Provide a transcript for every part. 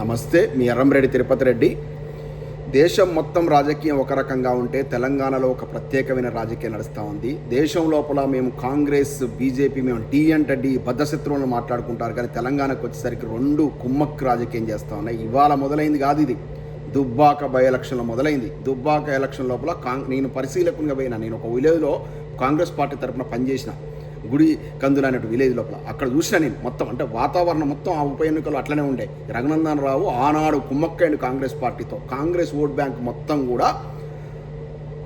నమస్తే మీ ఎర్రంరెడ్డి తిరుపతి రెడ్డి. దేశం మొత్తం రాజకీయం ఒక రకంగా ఉంటే తెలంగాణలో ఒక ప్రత్యేకమైన రాజకీయం నడుస్తూ ఉంది. దేశం లోపల మేము కాంగ్రెస్ బీజేపీ మేము డి అంటే డి బద్ధశత్రువులను మాట్లాడుకుంటారు. కానీ తెలంగాణకు వచ్చేసరికి రెండు కుమ్మక్కు రాజకీయం చేస్తూ ఉన్నాయి. ఇవాళ మొదలైంది కాదు ఇది. దుబ్బాక బై ఎలక్షన్లో మొదలైంది. దుబ్బాక ఎలక్షన్ లోపల కాంగ్ నేను పరిశీలకునిగా పోయినా. నేను ఒక విలేజ్లో కాంగ్రెస్ పార్టీ తరఫున పనిచేసిన. గుడి కందులు అనేటు విలేజ్ లోపల. అక్కడ చూసినా నేను మొత్తం అంటే వాతావరణం మొత్తం ఆ ఉప ఎన్నికలు అట్లనే ఉండే. రఘునందన్ రావు ఆనాడు కుమ్మక్కైన కాంగ్రెస్ పార్టీతో కాంగ్రెస్ ఓట్ బ్యాంక్ మొత్తం కూడా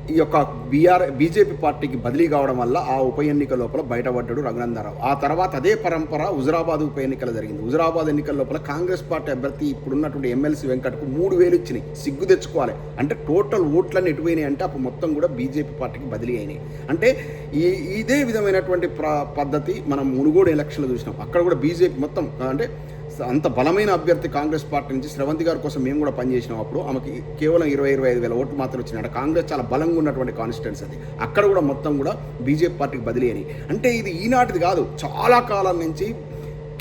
ఈ యొక్క బీఆర్ బీజేపీ పార్టీకి బదిలీ కావడం వల్ల ఆ ఉప ఎన్నిక లోపల బయటపడ్డాడు రఘునందరావు ఆ తర్వాత అదే పరంపర హుజరాబాద్ ఉప ఎన్నికలు జరిగింది. హుజరాబాద్ ఎన్నికల లోపల కాంగ్రెస్ పార్టీ అభ్యర్థి ఇప్పుడున్నటువంటి ఎమ్మెల్సీ వెంకట్కు మూడు వేలు ఇచ్చినాయి. సిగ్గు తెచ్చుకోవాలి. అంటే టోటల్ ఓట్లన్నీ ఎటువైనాయి అంటే అప్పుడు మొత్తం కూడా బీజేపీ పార్టీకి బదిలీ అయినాయి. అంటే ఈ ఇదే విధమైనటువంటి ప్ర పద్ధతి మనం మునుగోడు ఎలక్షన్లు చూసినాం. అక్కడ కూడా బీజేపీ మొత్తం అంటే అంత బలమైన అభ్యర్థి కాంగ్రెస్ పార్టీ నుంచి శ్రవంతి గారి కోసం మేము కూడా పనిచేసినాం అప్పుడు. ఆమెకి కేవలం ఇరవై ఇరవై ఐదు వేల ఓట్లు మాత్రం వచ్చినాడు కాంగ్రెస్ చాలా బలంగా ఉన్నటువంటి కాన్స్టిట్యున్సీ అది. అక్కడ కూడా మొత్తం కూడా బీజేపీ పార్టీకి బదిలీ అని అంటే ఇది ఈనాటిది కాదు. చాలా కాలం నుంచి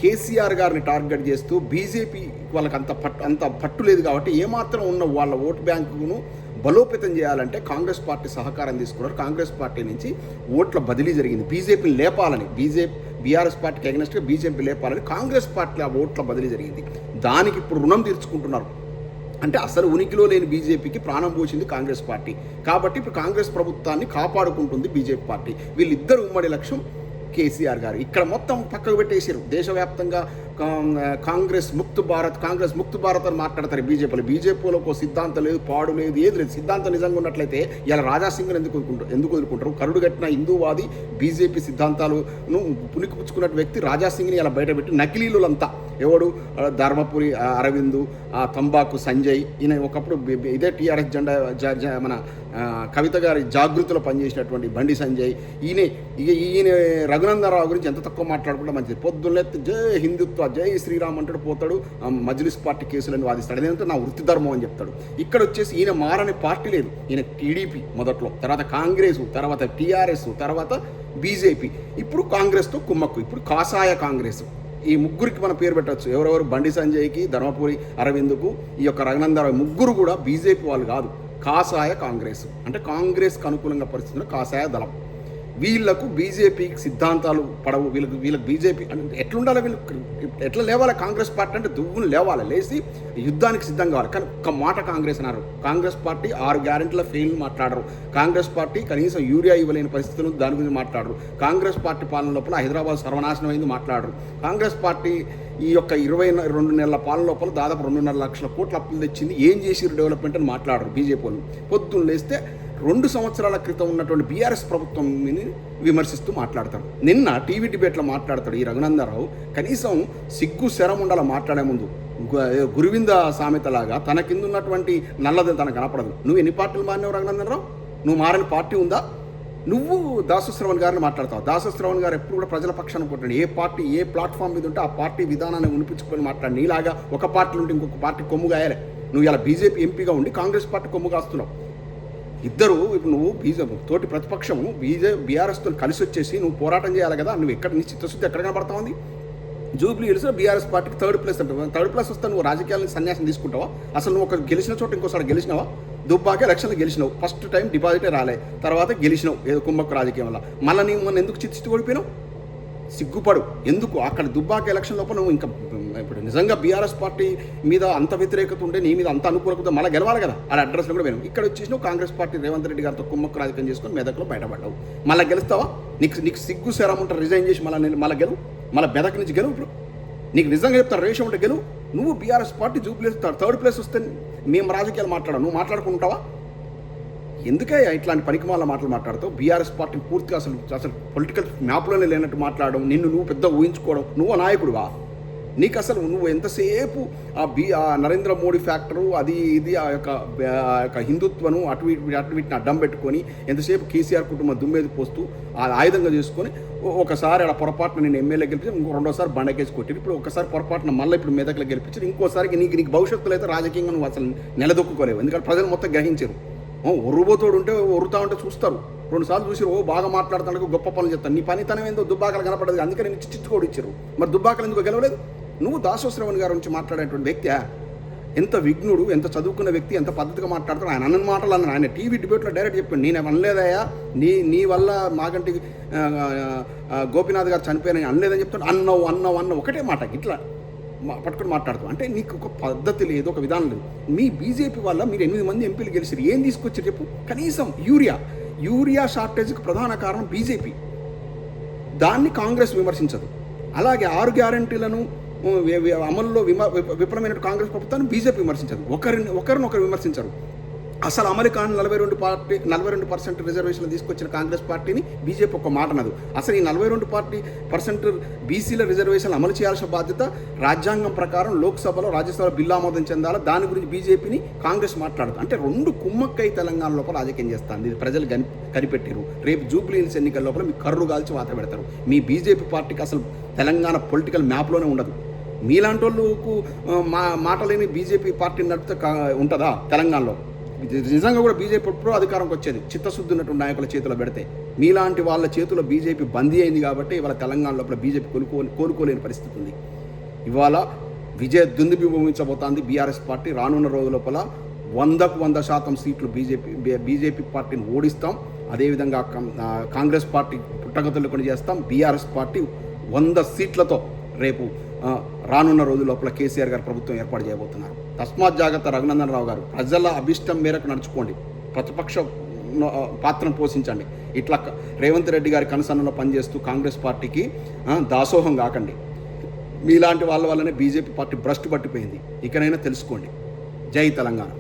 కేసీఆర్ గారిని టార్గెట్ చేస్తూ బీజేపీ వాళ్ళకి అంత పట్టు అంత పట్టు లేదు కాబట్టి ఏమాత్రం ఉన్న వాళ్ళ ఓటు బ్యాంకును బలోపేతం చేయాలంటే కాంగ్రెస్ పార్టీ సహకారం తీసుకున్నారు. కాంగ్రెస్ పార్టీ నుంచి ఓట్ల బదిలీ జరిగింది. బీజేపీని లేపాలని బీజేపీ బీఆర్ఎస్ పార్టీకి అగెనెస్ట్గా బీజేపీ లేపాలని కాంగ్రెస్ పార్టీ ఆ ఓట్ల బదిలీ జరిగింది. దానికి ఇప్పుడు రుణం తీర్చుకుంటున్నారు. అంటే అసలు ఉనికిలో లేని బీజేపీకి ప్రాణం పోసింది కాంగ్రెస్ పార్టీ. కాబట్టి ఇప్పుడు కాంగ్రెస్ ప్రభుత్వాన్ని కాపాడుకుంటుంది బీజేపీ పార్టీ. వీళ్ళిద్దరు ఉమ్మడి లక్ష్యం కేసీఆర్ గారు. ఇక్కడ మొత్తం పక్కకు పెట్టేసారు దేశవ్యాప్తంగా కాంగ్రెస్ ముక్త్ భారత్ కాంగ్రెస్ ముక్త్ భారత్ అని మాట్లాడతారు బీజేపీలో బీజేపీలో ఒక సిద్ధాంతం లేదు పాడు లేదు ఏది లేదు. సిద్ధాంతం నిజంగా ఉన్నట్లయితే ఇలా రాజాసింగ్ ఎందుకు వదులుకుంటారు ఎందుకు వదులుకుంటారు? కరుడు కట్టిన హిందూవాది బీజేపీ సిద్ధాంతాలను పుణికిపుచ్చుకున్న వ్యక్తి రాజాసింగ్ని ఇలా బయటపెట్టి నకిలీలంతా ఎవడు? ధర్మపురి అరవిందు తంబాకు సంజయ్ ఈయన ఒకప్పుడు ఇదే టీఆర్ఎస్ జెండా జ- మన కవిత గారి జాగృతిలో పనిచేసినటువంటి బండి సంజయ్. ఈయన ఈయన రఘునందరావు గురించి ఎంత తక్కువ మాట్లాడుకుంటే మంచిది. పొద్దున్నే జై హిందుత్వ జై శ్రీరామ్ అంటాడు పోతాడు మజ్లిస్ పార్టీ కేసులను వాదిస్తాడు. అదేంటే నా వృత్తి ధర్మం అని చెప్తాడు. ఇక్కడ వచ్చేసి ఈయన మారని పార్టీ లేదు. ఈయన టీడీపీ మొదట్లో తర్వాత కాంగ్రెస్ తర్వాత టీఆర్ఎస్ తర్వాత బీజేపీ. ఇప్పుడు కాంగ్రెస్తో కుమ్మక్కు ఇప్పుడు కాసాయ కాంగ్రెస్. ఈ ముగ్గురికి మనం పేరు పెట్టచ్చు. ఎవరెవరు? బండి సంజయ్కి ధర్మపురి అరవింద్కు ఈ యొక్క రఘునందరావు ముగ్గురు కూడా బీజేపీ వాళ్ళు కాదు కాసాయ కాంగ్రెస్. అంటే కాంగ్రెస్కి అనుకూలంగా పరిస్థితున్న కాసాయ దళం. వీళ్ళకు బీజేపీకి సిద్ధాంతాలు పడవు. వీళ్ళకి వీళ్ళకి బీజేపీ అంటే ఎట్లుండాలి వీళ్ళు? ఎట్లా లేవాలి కాంగ్రెస్ పార్టీ అంటే దువ్వును లేవాలి లేచి యుద్ధానికి సిద్ధం కావాలి. కానీ ఒక్క మాట కాంగ్రెస్ అన్నారు. కాంగ్రెస్ పార్టీ ఆరు గ్యారెంటీల ఫెయిల్ మాట్లాడరు. కాంగ్రెస్ పార్టీ కనీసం యూరియా ఇవ్వలేని పరిస్థితులు దాని గురించి మాట్లాడరు. కాంగ్రెస్ పార్టీ పాలన లోపల హైదరాబాద్ సర్వనాశనం అయింది మాట్లాడరు. కాంగ్రెస్ పార్టీ ఈ యొక్క ఇరవై రెండు నెలల పాలన లోపల దాదాపు రెండున్నర లక్షల కోట్ల అప్పులు తెచ్చింది. ఏం చేసిరు డెవలప్మెంట్ అని మాట్లాడరు బీజేపీ వాళ్ళు. పొద్దున్న లేస్తే రెండు సంవత్సరాల క్రితం ఉన్నటువంటి బీఆర్ఎస్ ప్రభుత్వంని విమర్శిస్తూ మాట్లాడతాడు నిన్న టీవీ డిబేట్లో మాట్లాడతాడు ఈ రఘునందరావు కనీసం సిగ్గు శరం ఉండాల మాట్లాడే ముందు? గురువింద సామెతలాగా తన కింద ఉన్నటువంటి నల్లది తనకు కనపడదు. నువ్వు ఎన్ని పార్టీలు మారినావు రఘునందనరావు? నువ్వు మారని పార్టీ ఉందా? నువ్వు దాసశ్రవణ్ గారిని మాట్లాడతావు? దాసశ్రవణ్ గారు ఎప్పుడు కూడా ప్రజల పక్షాన్ని కొట్టాడు. ఏ పార్టీ ఏ ప్లాట్ఫామ్ మీద ఉంటే ఆ పార్టీ విధానాన్ని ఉనిపించుకొని మాట్లాడి. నీలాగా ఒక పార్టీ ఉంటే ఇంకొక పార్టీ కొమ్ము గాయాలి నువ్వు ఇలా బీజేపీ ఎంపీగా ఉండి కాంగ్రెస్ పార్టీ కొమ్ము కాస్తున్నావు. ఇద్దరు ఇప్పుడు నువ్వు బీజే తోటి ప్రతిపక్షము బీజే బీఆర్ఎస్తో కలిసి వచ్చేసి నువ్వు పోరాటం చేయాలి కదా నువ్వు ఎక్కడ నీ చిత్తశుద్ధి ఎక్కడ కనబడతా ఉంది? జూబ్లీ హిల్స్ బీఆర్ఎస్ పార్టీకి థర్డ్ ప్లేస్ అంటే థర్డ్ ప్లేస్ వస్తే నువ్వు రాజకీయాలను సన్యాసం తీసుకుంటావా? అసలు నువ్వు ఒక గెలిచిన చోట ఇంకోసారి గెలిచినావా? దుబ్బాక ఎలక్షన్లు గెలిచినావు. ఫస్ట్ టైం డిపాజిటే రాలే తర్వాత గెలిచినావు. ఏదో కుమ్మక్కు రాజకీయం వల్ల. మళ్ళీ నీవు మొన్న ఎందుకు చిత్తశుద్ధి ఓడిపోయినావు? సిగ్గుపడు. ఎందుకు? అక్కడ దుబ్బాక ఎలక్షన్ లోపల నువ్వు ఇంకా ఇప్పుడు నిజంగా బీఆర్ఎస్ పార్టీ మీద అంత వ్యతిరేకత ఉంటే నీ మీద అంత అనుకూలత మళ్ళీ గెలవాలి కదా? ఆ అడ్రస్లో కూడా పోయినావు ఇక్కడ వచ్చేసి నువ్వు కాంగ్రెస్ పార్టీ రేవంత్ రెడ్డి గారితో కుమ్మక్కు రాజకీయం చేసుకొని మెదక్లో బయటపడ్డావు. మళ్ళీ గెలుస్తావా? నీకు నీకు సిగ్గు శరం ఉంటే రిజైన్ చేసి మళ్ళీ నేను మళ్ళీ గెలువు మళ్ళీ మెదక్ నుంచి గెలువు ఇప్పుడు? నీకు నిజంగా చెప్తారు రేషం ఉంటే గెలువు నువ్వు BRS party Jubilee third place వస్తే మేము రాజకీయాలు మాట్లాడావు నువ్వు మాట్లాడుకుంటావా? ఎందుకే ఇట్లాంటి పనికిమాల మాటలు మాట్లాడుతావు? బీఆర్ఎస్ పార్టీ పూర్తిగా అసలు అసలు పొలిటికల్ మ్యాప్లోనే లేనట్టు మాట్లాడడం నిన్ను నువ్వు పెద్ద ఊహించుకోవడం నువ్వు నాయకుడువా నీకు అసలు నువ్వు ఎంతసేపు ఆ బీ ఆ నరేంద్ర మోడీ ఫ్యాక్టరు అది ఇది ఆ యొక్క ఆ యొక్క హిందుత్వను అటు ఇటు అటు వీటిని అడ్డం పెట్టుకొని ఎంతసేపు కేసీఆర్ కుటుంబం దుమ్మేది పోస్తూ ఆ ఆయుధంగా చేసుకొని ఒకసారి అలా పొరపాటున నేను ఎమ్మెల్యే గెలిపించి ఇంకో రెండోసారి బండకేసి కొట్టి ఇప్పుడు ఒకసారి పొరపాటున మళ్ళీ ఇప్పుడు మెదక్లో గెలిపించారు ఇంకోసారికి నీకు నీకు భవిష్యత్తులో అయితే రాజకీయంగా నువ్వు అసలు నిలదొక్కుకోలేవు. ఎందుకంటే ప్రజలు మొత్తం గ్రహించారు. ఒర్రుబోతోడు ఉంటే ఒరుతా ఉంటే చూస్తారు రెండుసార్లు చూసి ఓ బాగా మాట్లాడుతానికి గొప్ప పనులు చెప్తాను నీ పనితనం ఏందో దుబ్బాకలు కనపడదు అందుకని నీకు చిచ్చుకోడు ఇచ్చారు మరి దుబ్బాకలు ఎందుకు గెలవలేదు? నువ్వు దాసోశ్రవణ్ గారి నుంచి మాట్లాడేటువంటి వ్యక్తి ఎంత విఘ్నుడు ఎంత చదువుకున్న వ్యక్తి ఎంత పద్ధతిగా మాట్లాడతాడు ఆయన అన్న మాటలు అన్నాడు ఆయన టీవీ డిబేట్లో డైరెక్ట్ చెప్పాడు నేను అనలేదయ్యా నీ నీ వల్ల మాగంటి గోపీనాథ్ గారు చనిపోయానని అనలేదని చెప్తాడు. అన్నవు అన్నవు అన్న ఒకటే మాట ఇట్లా పట్టుకొని మాట్లాడుతాం. అంటే నీకు ఒక పద్ధతి లేదు ఒక విధానం లేదు. మీ బీజేపీ వల్ల మీరు ఎనిమిది మంది ఎంపీలు గెలిచారు ఏం తీసుకొచ్చారు చెప్పు? కనీసం యూరియా. యూరియా షార్టేజ్కి ప్రధాన కారణం బీజేపీ దాన్ని కాంగ్రెస్ విమర్శించదు. అలాగే ఆరు గ్యారంటీలను అమల్లో విమ విఫలమైన కాంగ్రెస్ ప్రభుత్వాన్ని బీజేపీ విమర్శించదు. ఒకరిని ఒకరినొకరు విమర్శించరు. అసలు అమలు కాని నలభై రెండు పార్టీ నలభై రెండు పర్సెంట్ రిజర్వేషన్లు తీసుకొచ్చిన కాంగ్రెస్ పార్టీని బీజేపీ ఒక మాట అనదు. అసలు ఈ నలభై రెండు పార్టీ పర్సెంట్ బీసీల రిజర్వేషన్లు అమలు చేయాల్సిన బాధ్యత రాజ్యాంగం ప్రకారం లోక్సభలో రాజ్యసభలో బిల్లు ఆమోదం చెందాలా? దాని గురించి బీజేపీని కాంగ్రెస్ మాట్లాడదు. అంటే రెండు కుమ్మక్కై తెలంగాణ లోపల రాజకీయం చేస్తుంది. ఇది ప్రజలు కని కనిపెట్టారు రేపు జూబ్లీ హిల్స్ ఎన్నికల లోపల మీ కర్రు కాల్చి వాత పెడతారు. మీ బీజేపీ పార్టీకి అసలు తెలంగాణ పొలిటికల్ మ్యాప్లోనే ఉండదు. మీలాంటి వాళ్ళకు మా మాటలేని బీజేపీ పార్టీ నడిపితే ఉంటుందా తెలంగాణలో? నిజంగా కూడా బీజేపీ ఎప్పుడు అధికారంకి వచ్చేది. చిత్తశుద్ధి ఉన్నటువంటి నాయకుల చేతిలో పెడితే మీలాంటి వాళ్ళ చేతిలో బీజేపీ బందీ అయింది కాబట్టి ఇవాళ తెలంగాణ లోపల బీజేపీ కొనుక్కో కోరుకోలేని పరిస్థితి ఉంది. ఇవాళ విజయ దుందుబింబించబోతోంది బీఆర్ఎస్ పార్టీ. రానున్న రోజు లోపల వందకు వంద శాతం సీట్లు బీజేపీ బీజేపీ పార్టీని ఓడిస్తాం. అదేవిధంగా కాంగ్రెస్ పార్టీ పుట్టగతులు కొని చేస్తాం బీఆర్ఎస్ పార్టీ వంద సీట్లతో రేపు రానున్న రోజు లోపల కేసీఆర్ గారు ప్రభుత్వం ఏర్పాటు చేయబోతున్నారు. తస్మాత్ జాగ్రత్త రఘునందన్ రావు గారు ప్రజల అభిష్టం మేరకు నడుచుకోండి. ప్రతిపక్ష పాత్రను పోషించండి. ఇట్లా రేవంత్ రెడ్డి గారి కనసన్నలో పనిచేస్తూ కాంగ్రెస్ పార్టీకి దాసోహం కాకండి. మీలాంటి వాళ్ళ వల్లనే బీజేపీ పార్టీ భ్రష్టు పట్టిపోయింది. ఇకనైనా తెలుసుకోండి. జై తెలంగాణ.